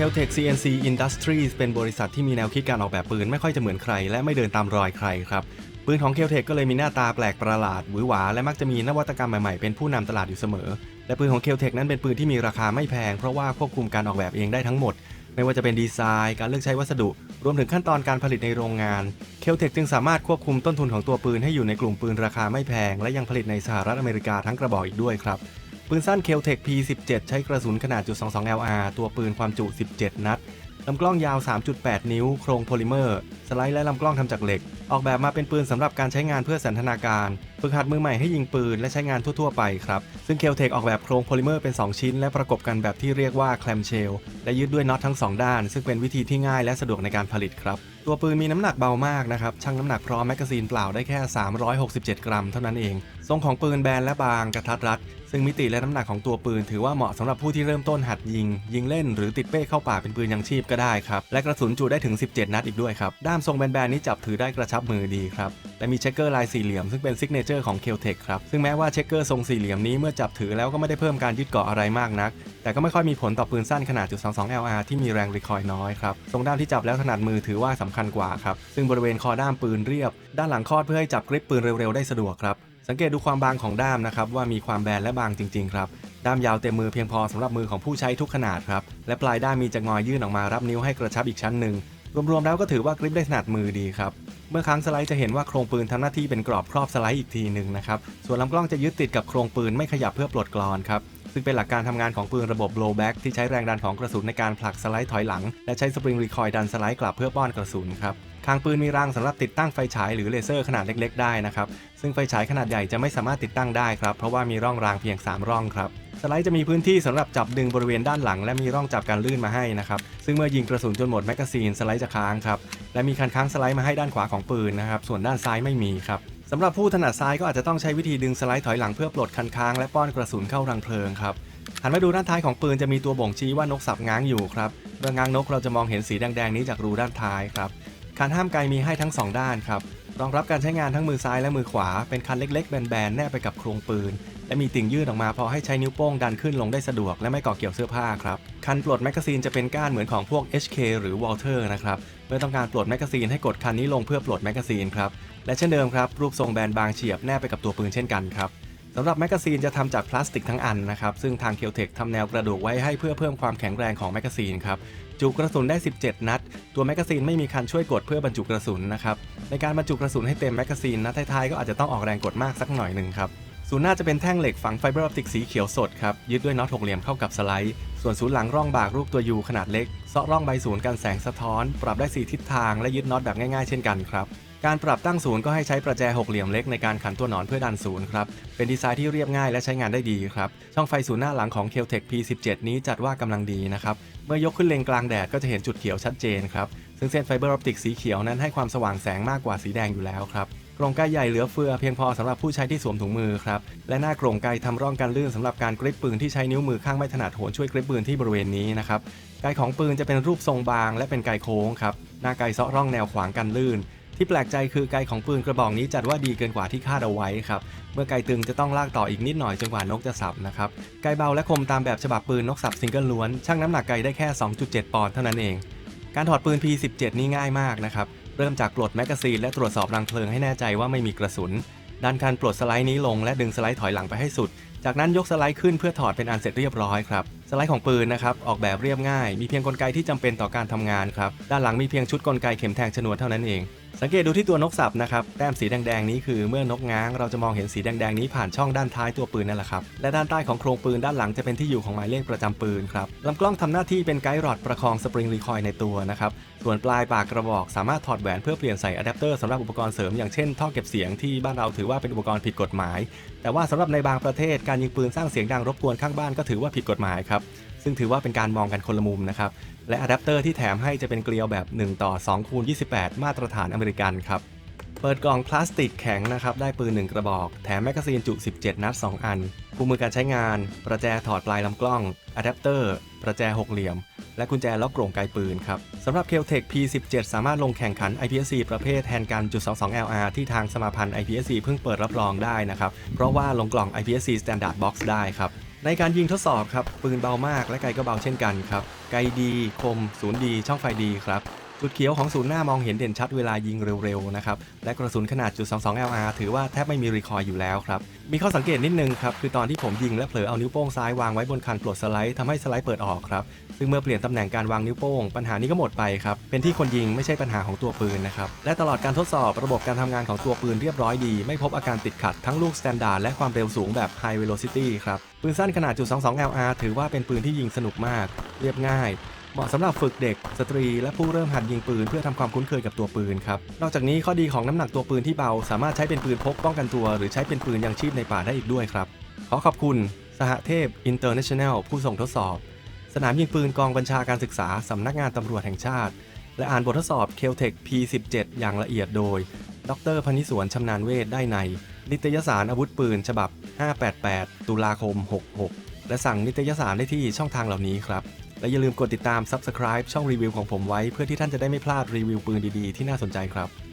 Keltec CNC Industries เป็นบริษัทที่มีแนวคิดการออกแบบปืนไม่ค่อยจะเหมือนใคร และไม่เดินตามรอยใครครับ ปืนของ Keltec ก็เลยมีหน้าตาแปลกประหลาดหวือหวา และมักจะมีนวัตกรรมใหม่ๆ เป็นผู้นำตลาดอยู่เสมอ และปืนของ Keltec นั้นเป็นปืนที่มีราคาไม่แพง เพราะว่าควบคุมการออกแบบเองได้ทั้งหมด ไม่ว่าจะเป็นดีไซน์ การเลือกใช้วัสดุ รวมถึงขั้นตอนการผลิตในโรงงาน Keltec จึงสามารถควบคุมต้นทุนของตัวปืนให้อยู่ในกลุ่มปืนราคาไม่แพง และยังผลิตในสหรัฐอเมริกาทั้งกระบอกอีกด้วยครับ ปืนสั้นเคลเทค P17 ใช้กระสุนขนาดจุด22 LR ตัวปืนความจุ 17 นัด ลำกล้องยาว 3.8 นิ้ว โครงโพลิเมอร์ สไลด์และลำกล้องทำจากเหล็ก ออกแบบมาเป็นปืนสำหรับการใช้งานเพื่อสันทนาการฝึกหัดมือใหม่ให้ยิงปืนและใช้งานทั่ว ๆ ไปครับ ซึ่งเคลเทคออกแบบโครงโพลิเมอร์เป็น 2 ชิ้น และประกบกันแบบที่เรียกว่าแคลมเชลและยึดด้วยน็อตทั้ง 2 ด้าน ซึ่งเป็นวิธีที่ง่ายและสะดวกในการผลิตครับ ตัวปืนมีน้ำหนักเบามากนะครับชั่งน้ำหนักพร้อมแมกกาซีนเปล่าได้แค่ 367 กรัม เท่านั้นเอง ทรงของปืนแบนและบางกระทัดรัด ซึ่งมิติและน้ำหนักของตัวปืน ถือว่าเหมาะสำหรับผู้ที่เริ่มต้นหัดยิง ยิงเล่นหรือติดเป้เข้าป่าเป็นปืนยังชีพก็ได้ครับและกระสุนจุได้ถึง 17 นัดอีกด้วยครับด้ามทรงแบนๆนี้จับถือได้กระชับมือดีครับและมีเช็คเกอร์ลายสี่เหลี่ยมซึ่งเป็นซิกเนเจอร์ของ Keltec ครับซึ่งแม้ว่าเช็คเกอร์ทรงสี่เหลี่ยมนี้เมื่อจับถือแล้วก็ไม่ได้เพิ่มการยึดเกาะอะไรมากนัก แต่ก็ไม่ค่อยมีผลต่อปืนสั้นขนาดจุด22 LR ที่มีแรงรีคอยน้อยครับทรงด้ามที่จับแล้วถนัดมือถือว่าสำคัญกว่าครับซึ่งบริเวณคอด้ามปืนเรียบ ด้านหลังคอดเพื่อให้จับกริปปืนเร็วๆได้สะดวกครับสังเกตดูความบางของด้ามนะครับว่ามีความแบนและบางจริง ๆ ครับด้ามยาวเต็มมือเพียงพอสำหรับมือของผู้ใช้ทุกขนาดครับและปลายด้ามมีจะงอยยื่นออกมารับนิ้วให้กระชับอีกชั้นหนึ่ง รวมๆแล้วก็ถือว่ากริปได้ถนัดมือดีครับ เมื่อค้งสไลด์จะเห็นว่าโครงปืนทำหน้าที่เป็นกรอบครอบสไลด์อีกทีหนึ่งนะครับ ส่วนลำกล้องจะยึดติดกับโครงปืนไม่ขยับเพื่อปลดกรอนครับ ซึ่งเป็นหลักการทำงานของปืนระบบ blowback ที่ใช้แรงดันของกระสุนในการผลักสไลด์ถอยหลัง และใช้สปริงรีคอยดันสไลด์กลับเพื่อป้อนกระสุนครับคางปืนมีรางสำหรับติดตั้งไฟฉายหรือเลเซอร์ขนาดเล็ก ๆ ได้นะครับ ซึ่งไฟฉายขนาดใหญ่จะไม่สามารถติดตั้งได้ครับ เพราะว่ามีร่องรางเพียง 3 ร่องครับ สไลด์จะมีพื้นที่สำหรับจับดึงบริเวณด้านหลัง และมีร่องจับการลื่นมาให้นะครับซึ่งเมื่อยิงกระสุนจนหมดแมกกาซีนสไลด์จะค้างครับและมีคันค้างสไลด์มาให้ด้านขวาของปืนนะครับส่วนด้านซ้ายไม่มีครับสำหรับผู้ถนัดซ้ายก็อาจจะต้องใช้วิธีดึงสไลด์ถอยหลังเพื่อปลดคันค้างและป้อนกระสุนเข้ารังเพลิงครับหันมาดูด้านท้ายของปืนจะมีตัวบ่งชี้ว่านกสับง้างอยู่ครับเมื่อง้างนกเราจะมองเห็นสีแดงๆนี้จากรูด้านท้ายครับคันห้ามไกลมีให้ทั้งสองด้านครับ รองรับการใช้งานทั้งมือซ้ายและมือขวา เป็นคันเล็กๆ แบนๆ แนบไปกับโครงปืน และมีติ่งยื่นออกมาพอให้ใช้นิ้วโป้งดันขึ้นลงได้สะดวกและไม่ก่อเกี่ยวเสื้อผ้าครับ คันปลดแมกกาซีนจะเป็นก้านเหมือนของพวก HK หรือ Walter นะครับเมื่อต้องการปลดแมกกาซีนให้กดคันนี้ลงเพื่อปลดแมกกาซีนครับ และเช่นเดิมครับรูปทรงแบนบางเฉียบแนบไปกับตัวปืนเช่นกันครับสำหรับแมกกาซีนจะทำจากพลาสติกทั้งอันนะครับ ซึ่งทางเคียวเทคทำแนวกระดูกไว้ให้เพื่อเพิ่มความแข็งแรงของแมกกาซีนครับ จุกระสุนได้ 17 นัด ตัวแมกกาซีนไม่มีคันช่วยกดเพื่อบรรจุกระสุนนะครับ ในการบรรจุกระสุนให้เต็มแมกกาซีนนัดท้ายๆก็อาจจะต้องออกแรงกดมากสักหน่อยหนึ่งครับศูนย์หน้าจะเป็นแท่งเหล็กฝังไฟเบอร์ออปติกสีเขียวสดครับ ยึดด้วยน็อตหกเหลี่ยมเข้ากับสไลด์ ส่วนศูนย์หลังร่องบากรูปตัวยูขนาดเล็กเซาะร่องใบศูนย์กันแสงสะท้อน ปรับได้ 4 ทิศทางและยึดน็อตแบบง่ายๆเช่นกันครับ การปรับตั้งศูนย์ก็ให้ใช้ประแจหกเหลี่ยมเล็กในการขันตัวหนอนเพื่อดันศูนย์ครับ เป็นดีไซน์ที่เรียบง่ายและใช้งานได้ดีครับ ช่องไฟศูนย์หน้าหลังของ Keltec P17 นี้จัดว่ากำลังดีนะครับ เมื่อยกขึ้นเลงกลางแดดก็จะเห็นจุดเขียวชัดเจนครับ ซึ่งเส้นไฟเบอร์ออปติกสีเขียวนั้นให้ความสว่างแสงมากกว่าสีแดงอยู่แล้วครับกรงไกใหญ่เหลือเฟือเพียงพอสำหรับผู้ใช้ที่สวมถุงมือครับ และหน้ากรงไกทำร่องกันลื่นสำหรับการกริปปืนที่ใช้นิ้วมือข้างไม่ถนัดโหนช่วยกริปปืนที่บริเวณนี้นะครับไกของปืนจะเป็นรูปทรงบาง และเป็นไกโค้งครับหน้าไกเซาะร่องแนวขวางกันลื่น ที่แปลกใจคือไกของปืนกระบอกนี้จัดว่าดีเกินกว่าที่คาดเอาไว้ครับ เมื่อไกตึงจะต้องลากต่ออีกนิดหน่อยจนกว่านกจะสับนะครับ ไกเบาและคมตามแบบฉบับปืนนกสับซิงเกิลล้วน ชั่งน้ำหนักไกได้แค่ 2.7 ปอนด์เท่านั้นเอง การถอดปืน P17 นี่ง่ายมากนะครับ เริ่มจากปลดแมกกาซีนและตรวจสอบรังเพลิงให้แน่ใจว่าไม่มีกระสุน ดันคันปลดสไลด์นี้ลงและดึงสไลด์ถอยหลังไปให้สุด จากนั้นยกสไลด์ขึ้นเพื่อถอดเป็นอันเสร็จเรียบร้อยครับสไลด์ของปืนนะครับ ออกแบบเรียบง่าย มีเพียงกลไกที่จำเป็นต่อการทำงานครับ ด้านหลังมีเพียงชุดกลไกเข็มแทงชนวนเท่านั้นเอง สังเกตดูที่ตัวนกสับนะครับ แต้มสีแดงๆนี้คือเมื่อนกง้างเราจะมองเห็นสีแดงๆนี้ผ่านช่องด้านท้ายตัวปืนนั่นแหละครับ และด้านใต้ของโครงปืนด้านหลังจะเป็นที่อยู่ของหมายเลขประจำปืนครับลำกล้องทำหน้าที่เป็นไกด์รอดประคองสปริงรีคอยในตัวนะครับ ส่วนปลายปากกระบอกสามารถถอดแหวนเพื่อเปลี่ยนใส่อะแดปเตอร์สำหรับอุปกรณ์เสริมอย่างเช่นท่อเก็บเสียงที่บ้านเราถือว่าเป็นอุปกรณ์ผิดกฎหมาย แต่ว่าสำหรับในบางประเทศการยิงปืนสร้างเสียงดังรบกวนข้างบ้านก็ถือว่าผิดกฎหมายครับ ซึ่งถือว่าเป็นการมองกันคนละมุมนะครับ และอะแดปเตอร์ที่แถมให้จะเป็นเกลียวแบบ 1 ต่อ2คูณ28 มาตรฐานอเมริกันครับ เปิดกล่องพลาสติกแข็งนะครับ ได้ปืน 1 กระบอก แถมแมกกาซีนจุ 17 นัด 2 อันคู่มือการใช้งาน ประแจถอดปลายลำกล้องอะแดปเตอร์ ประแจหกเหลี่ยม และกุญแจล็อกกรงไกปืนครับสำหรับ Keltec P17 สามารถลงแข่งขัน IPSC ประเภทแทนกันจุด22 LR ที่ทางสมาพันธ์ IPSC เพิ่งเปิดรับรองได้นะครับ เพราะว่าลงกล่อง IPSC Standard Box ได้ครับ ในการยิงทดสอบครับปืนเบามากและไกลก็เบาเช่นกันครับไกลดีคมศูนย์ดีช่องไฟดีครับ จุดเขียวของศูนย์หน้ามองเห็นเด่นชัดเวลายิงเร็วๆนะครับ และกระสุนขนาดจุด22 LR ถือว่าแทบไม่มีรีคอยอยู่แล้วครับ มีข้อสังเกตนิดนึงครับ คือตอนที่ผมยิงและเผลอเอานิ้วโป้งซ้ายวางไว้บนคันปลดสไลด์ทำให้สไลด์เปิดออกครับ ซึ่งเมื่อเปลี่ยนตำแหน่งการวางนิ้วโป้ง ปัญหานี้ก็หมดไปครับ เป็นที่คนยิงไม่ใช่ปัญหาของตัวปืนนะครับ และตลอดการทดสอบระบบการทำงานของตัวปืนเรียบร้อยดี ไม่พบอาการติดขัดทั้งลูกสแตนดาร์ดและความเร็วสูงแบบ High Velocity ครับ ปืนสั้นขนาดจุด22 LR ถือว่าเป็นปืนที่ยิงสนุกมาก เรียบง่าย เหมาะสำหรับฝึกเด็ก สตรี และผู้เริ่มหัดยิงปืนเพื่อทำความคุ้นเคยกับตัวปืนครับนอกจากนี้ข้อดีของน้ำหนักตัวปืนที่เบา สามารถใช้เป็นปืนพกป้องกันตัว หรือใช้เป็นปืนยังชีพในป่าได้อีกด้วยครับ ขอขอบคุณ สหเทพ International ผู้ส่งทดสอบ สนามยิงปืนกองบัญชาการศึกษาสำนักงานตำรวจแห่งชาติ และอ่านบททดสอบ k e l t e c P17 อย่างละเอียดโดย ดรพนิสวนชำนาญเวทได้ใน นิตยสารอาวุธปืน ฉบับ 588 ตุลาคม 66 และสั่งนิตยสารได้ที่ช่องทางเหล่านี้ครับ และอย่าลืมกดติดตาม Subscribe ช่องรีวิวของผมไว้ เพื่อที่ท่านจะได้ไม่พลาดรีวิวปืนดีๆ ที่น่าสนใจครับ